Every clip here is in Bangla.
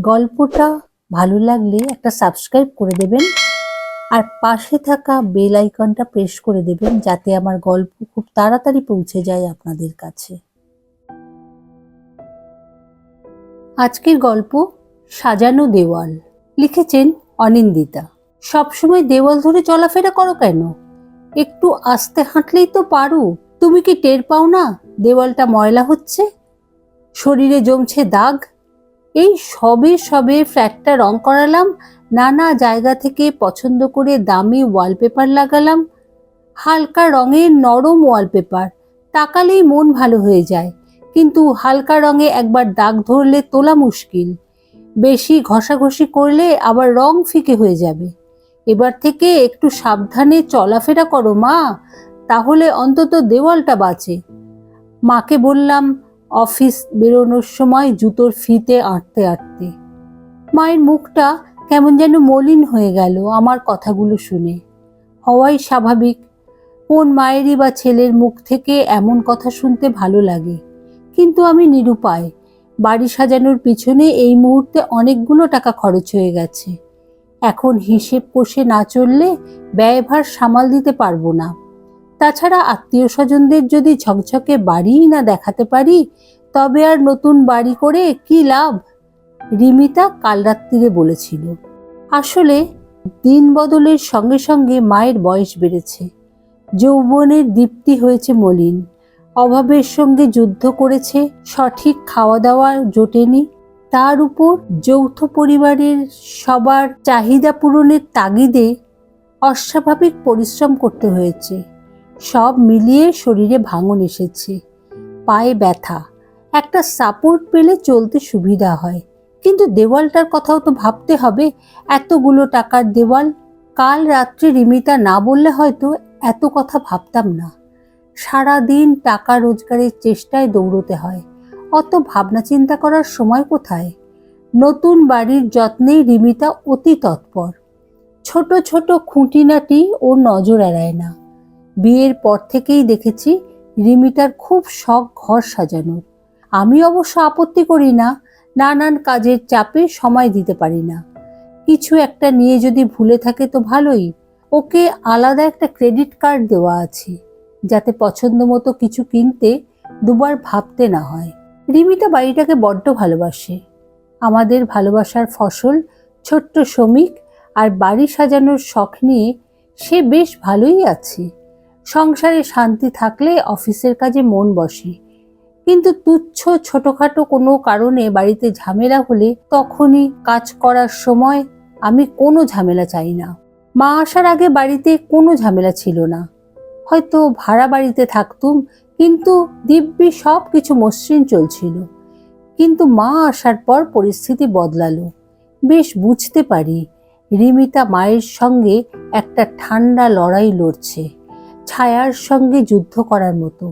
গল্পটা ভালো লাগলে একটা সাবস্ক্রাইব করে দেবেন। আর পাশে থাকা বেল আইকনটা প্রেস করে দেবেন যাতে আমার গল্প খুব তাড়াতাড়ি পৌঁছে যায় আপনাদের কাছে। আজকের গল্প সাজানো দেওয়াল। লিখেছেন অনিন্দিতা। সবসময় দেওয়াল ধরে চলাফেরা করো কেন? একটু আস্তে হাঁটলেই তো পারো। তুমি কি টের পাও না দেওয়ালটা ময়লা হচ্ছে? শরীরে জমছে দাগ? এই সবে সবে ফ্ল্যাটটা রং করালাম, নানা জায়গা থেকে পছন্দ করে দামি ওয়ালপেপার লাগালাম। হালকা রঙের নরম ওয়ালপেপার তাকালেই মন ভালো হয়ে যায়। কিন্তু হালকা রঙে একবার দাগ ধরলে তোলা মুশকিল। বেশি ঘষাঘষি করলে আবার রং ফিকে হয়ে যাবে। এবার থেকে একটু সাবধানে চলাফেরা করো মা, তাহলে অন্তত দেওয়ালটা বাঁচে। মাকে বললাম অফিস বেরোনোর সময় জুতোর ফিতে আঁটতে আঁটতে। মায়ের মুখটা কেমন যেন মলিন হয়ে গেল আমার কথাগুলো শুনে। হওয়াই স্বাভাবিক। কোন মায়েরই বা ছেলের মুখ থেকে এমন কথা শুনতে ভালো লাগে। কিন্তু আমি নিরুপায়। বাড়ি সাজানোর পিছনে এই মুহূর্তে অনেকগুলো টাকা খরচ হয়ে গেছে। এখন হিসেব কষে না চললে ব্যয়ভার সামাল দিতে পারব না। তাছাড়া আত্মীয় স্বজনদের যদি ঝকঝকে বাড়িই না দেখাতে পারি, তবে আর নতুন বাড়ি করে কি লাভ? রিমিতা কাল রাত্রিরে বলেছিল। আসলে দিন বদলের সঙ্গে সঙ্গে মায়ের বয়স বেড়েছে। যৌবনের দীপ্তি হয়েছে মলিন। অভাবের সঙ্গে যুদ্ধ করেছে, সঠিক খাওয়া দাওয়া জোটেনি। তার উপর যৌথ পরিবারের সবার চাহিদা পূরণের তাগিদে অস্বাভাবিক পরিশ্রম করতে হয়েছে। সব মিলিয়ে শরীরে ভাঙন এসেছে। পায়ে ব্যথা, একটা সাপোর্ট পেলে চলতে সুবিধা হয়। কিন্তু দেওয়ালটার কথাও তো ভাবতে হবে, এতগুলো টাকার দেওয়াল, কাল রাত্রে রিমিতা না বললে হয়তো এত কথা ভাবতাম না। সারা দিন টাকা রোজগারের চেষ্টায় দৌড়তে হয়, অত ভাবনা চিন্তা করার সময় কোথায়? নতুন বাড়ির যত্নেই রিমিতা অতি তৎপর। ছোট ছোট খুঁটিনাটি ও নজর এড়ায় না। বিয়ের পর থেকেই দেখেছি রিমিটার খুব শখ ঘর সাজানোর। আমি অবশ্য আপত্তি করি না, নানান কাজের চাপে সময় দিতে পারি না। কিছু একটা নিয়ে যদি ভুলে থাকে তো ভালোই। ওকে আলাদা একটা ক্রেডিট কার্ড দেওয়া আছে, যাতে পছন্দ মতো কিছু কিনতে দুবার ভাবতে না হয়। রিমিতা বাড়িটাকে বড্ড ভালোবাসে। আমাদের ভালোবাসার ফসল ছোট্ট শ্রমিক আর বাড়ি সাজানোর শখ নিয়ে সে বেশ ভালোই আছে। সংসারে শান্তি থাকলে অফিসের কাজে মন বসে। কিন্তু তুচ্ছ ছোটখাটো কোনো কারণে বাড়িতে ঝামেলা হলে তখনই কাজ করার সময় আমি কোনো ঝামেলা চাই না। মা আসার আগে বাড়িতে কোনো ঝামেলা ছিল না। হয়তো ভাড়া বাড়িতে থাকতুম, কিন্তু দিব্যি সব কিছু মসৃণ চলছিল। কিন্তু মা আসার পর পরিস্থিতি বদলালো। বেশ বুঝতে পারি, রিমিতা মায়ের সঙ্গে একটা ঠান্ডা লড়াই লড়ছে। ছায়ার সঙ্গে যুদ্ধ করার মতো।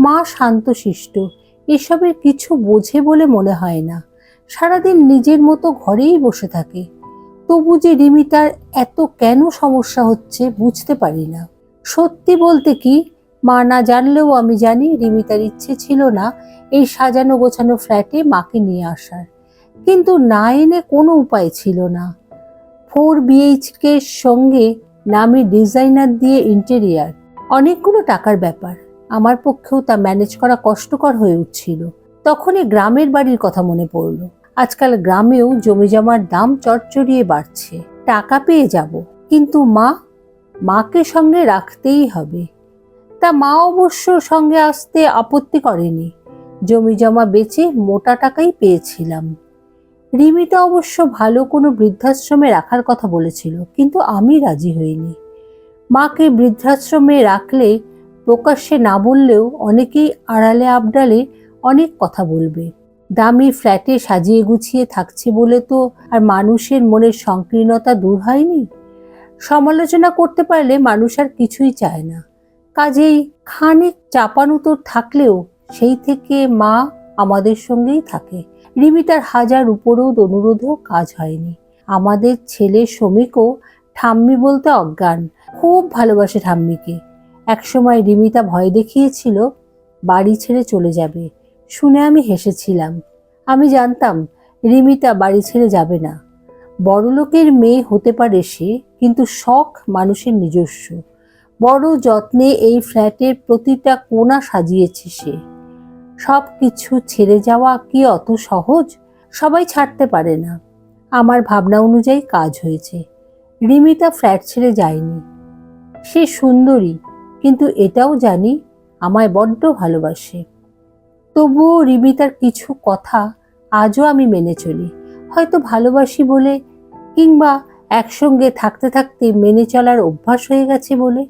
মা শান্তশিষ্ট, এসবের কিছু বোঝে বলে মনে হয় না। সারাদিন নিজের মতো ঘরেই বসে থাকে। তবু যে রিমিতার এত কেন সমস্যা হচ্ছে বুঝতে পারি না। সত্যি বলতে কি, মা না জানলেও আমি জানি রিমিতার ইচ্ছে ছিল না এই সাজানো গোছানো ফ্ল্যাটে মাকে নিয়ে আসার। কিন্তু না এনে কোনো উপায় ছিল না। ফোর বিএইচকে সঙ্গে নামি ডিজাইনার দিয়ে ইন্টেরিয়ার অনেকগুলো টাকার ব্যাপার। আমার পক্ষেও তা ম্যানেজ করা কষ্টকর হয়ে উঠছিল। তখনই গ্রামের বাড়ির কথা মনে পড়ল। আজকাল গ্রামেও জমি জমার দাম চড়চড়িয়ে বাড়ছে। টাকা পেয়ে যাব। কিন্তু মা, মাকে সঙ্গে রাখতেই হবে। তা মা অবশ্য সঙ্গে আসতে আপত্তি করেনি। জমি জমা বেচে মোটা টাকাই পেয়েছিলাম। রিমিতা অবশ্য ভালো কোনো বৃদ্ধাশ্রমে রাখার কথা বলেছিল, কিন্তু আমি রাজি হইনি। মাকে বৃদ্ধাশ্রমে রাখলে, প্রকাশ্যে না বললেও অনেকেই আড়ালে আবডালে অনেক কথা বলবে। দামি ফ্ল্যাটে সাজিয়ে গুছিয়ে থাকছে বলে তো আর মানুষের মনের সংকীর্ণতা দূর হয়নি। সমালোচনা করতে পারলে মানুষ আর কিছুই চায় না। কাজেই খানিক চাপানুতোর থাকলেও সেই থেকে মা আমাদের সঙ্গেই থাকে। রিমিতার হাজার উপরোধ অনুরোধেও কাজ হয়নি। আমাদের ছেলে শ্রমিকও ঠাম্মি বলতে অজ্ঞান। খুব ভালোবাসে ঠাম্মিকে। একসময় রিমিতা ভয় দেখিয়েছিল, বাড়ি ছেড়ে চলে যাবে। শুনে আমি হেসেছিলাম। আমি জানতাম, রিমিতা বাড়ি ছেড়ে যাবে না। বড়লোকের মেয়ে হতে পারে সে, কিন্তু শখ মানুষের নিজস্ব। বড় যত্নে এই ফ্ল্যাটের প্রতিটা কোণা সাজিয়েছে সে। সব কিছু ছেড়ে যাওয়া কি অত সহজ? সবাই ছাড়তে পারে না। আমার ভাবনা অনুযায়ী কাজ হয়েছে। রিমিতা ফ্ল্যাট ছেড়ে যায়নি। সে সুন্দরী, কিন্তু এটাও জানি আমায় বড্ড ভালোবাসে। তবুও রিমিতার কিছু কথা আজও আমি মেনে চলি। হয়তো ভালোবাসি বলে কিংবা একসঙ্গে থাকতে থাকতে মেনে চলার অভ্যাস হয়ে গেছে বলে।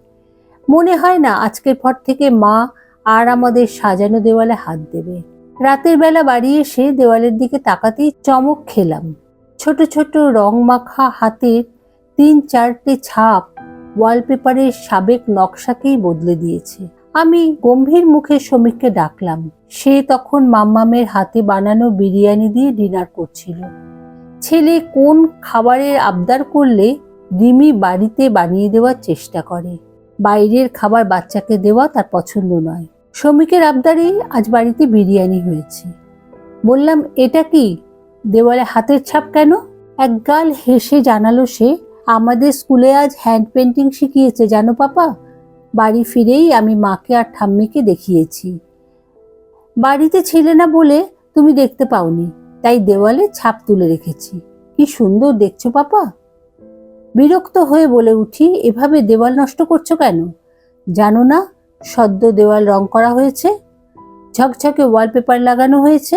মনে হয় না আজকের পর থেকে মা আর আমাদের সাজানো দেওয়ালে হাত দেবে। রাতের বেলা বাড়ি এসে দেওয়ালের দিকে তাকাতেই চমক খেলাম। ছোট ছোট রং মাখা হাতের তিন চারটে ছাপ ওয়ালপেপারের সাবেক নকশাকেই বদলে দিয়েছে। আমি গম্ভীর মুখে শ্রমিককে ডাকলাম। সে তখন মাম্মামের হাতে বানানো বিরিয়ানি দিয়ে ডিনার করছিল। ছেলে কোন খাবারের আবদার করলে রিমি বাড়িতে বানিয়ে দেওয়ার চেষ্টা করে। বাইরের খাবার বাচ্চাকে দেওয়া তার পছন্দ নয়। শ্রমিকের আবদারেই আজ বাড়িতে বিরিয়ানি হয়েছে। বললাম, এটা কি? দেওয়ালে হাতের ছাপ কেন? একগাল হেসে জানালো সে আমাদের স্কুলে আজ হ্যান্ড পেন্টিং শিখিয়েছে, জানো পাপা? বাড়ি ফিরেই আমি মাকে আর ঠাম্মিকে দেখিয়েছি। বাড়িতে ছিলে না বলে তুমি দেখতে পাওনি, তাই দেওয়ালে ছাপ তুলে রেখেছি। কি সুন্দর দেখছ পাপা? বিরক্ত হয়ে বলে উঠি, এভাবে দেওয়াল নষ্ট করছ কেন? জানো না, সদ্য দেওয়াল রং করা হয়েছে, ঝকঝকে ওয়ালপেপার লাগানো হয়েছে,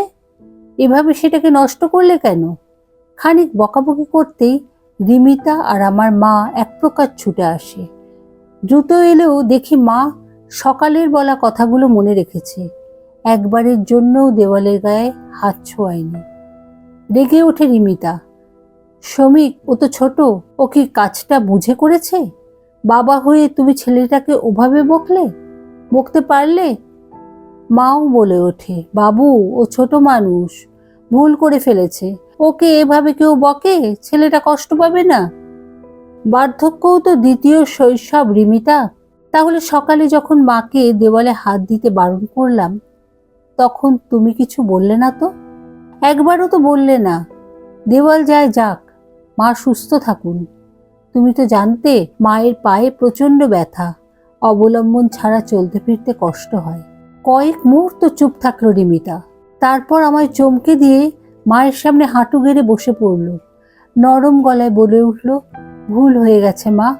এভাবে সেটাকে নষ্ট করলে কেন? খানিক বকাবকি করতেই রিমিতা আর আমার মা এক প্রকার ছুটে আসে। দ্রুত এলেও দেখি মা সকালের বলা কথাগুলো মনে রেখেছে। একবারের জন্যও দেওয়ালের গায়ে হাত ছোঁয়ায়নি। রেগে ওঠে রিমিতা। শ্রমিক, ও তো ছোট, ও কি কাজটা বুঝে করেছে? বাবা হয়ে তুমি ছেলেটাকে ওভাবে বকলে? বকতে পারলে? মাও বলে ওঠে, বাবু, ও ছোট মানুষ ভুল করে ফেলেছে। ওকে এভাবে কেউ বকে? ছেলেটা কষ্ট পাবে না। বার্ধক্যও তো দ্বিতীয় শৈশব, রিমিতা। তাহলে সকালে যখন মাকে দেওয়ালে হাত দিতে বারণ করলাম, তখন তুমি কিছু বললে না তো? একবারও তো বললে না। দেওয়াল যায় যাক, মা সুস্থ থাকুন। তুমি তো জানতে, মায়ের পায়ে প্রচণ্ড ব্যথা। অবলম্বন ছাড়া চলতে ফিরতে কষ্ট হয়। কয়েক মুহূর্ত চুপ থাকল রিমিতা। তারপর আমায় চমকে দিয়ে মায়ের সামনে হাঁটু গেড়ে বসে পড়ল। নরম গলায় বলে উঠল, ভুল হয়ে গেছে মা।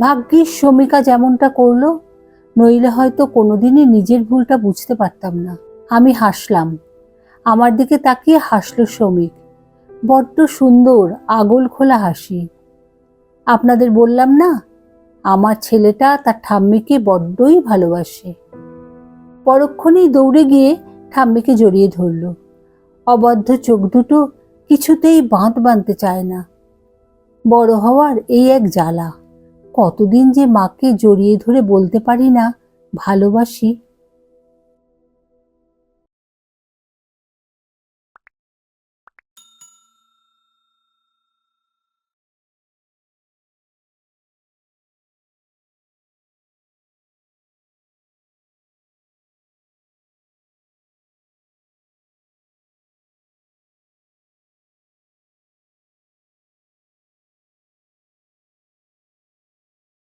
ভাগ্যিস শ্রমিকা যেমনটা করল, নইলে হয়তো কোনোদিনই নিজের ভুলটা বুঝতে পারতাম না। আমি হাসলাম। আমার দিকে তাকিয়ে হাসলো শ্রমিক বড্ড সুন্দর, আগল, খোলা হাসি। আপনাদের বললাম না, আমার ছেলেটা তার ঠাম্মিকে বড্ডই ভালোবাসে। পরক্ষণেই দৌড়ে গিয়ে ঠাম্মিকে জড়িয়ে ধরল। অবদ্ধ চোখ দুটো কিছুতেই বাঁধ বাঁধতে চায় না। বড় হওয়ার এই এক জ্বালা। কতদিন যে মাকে জড়িয়ে ধরে বলতে পারি না ভালোবাসি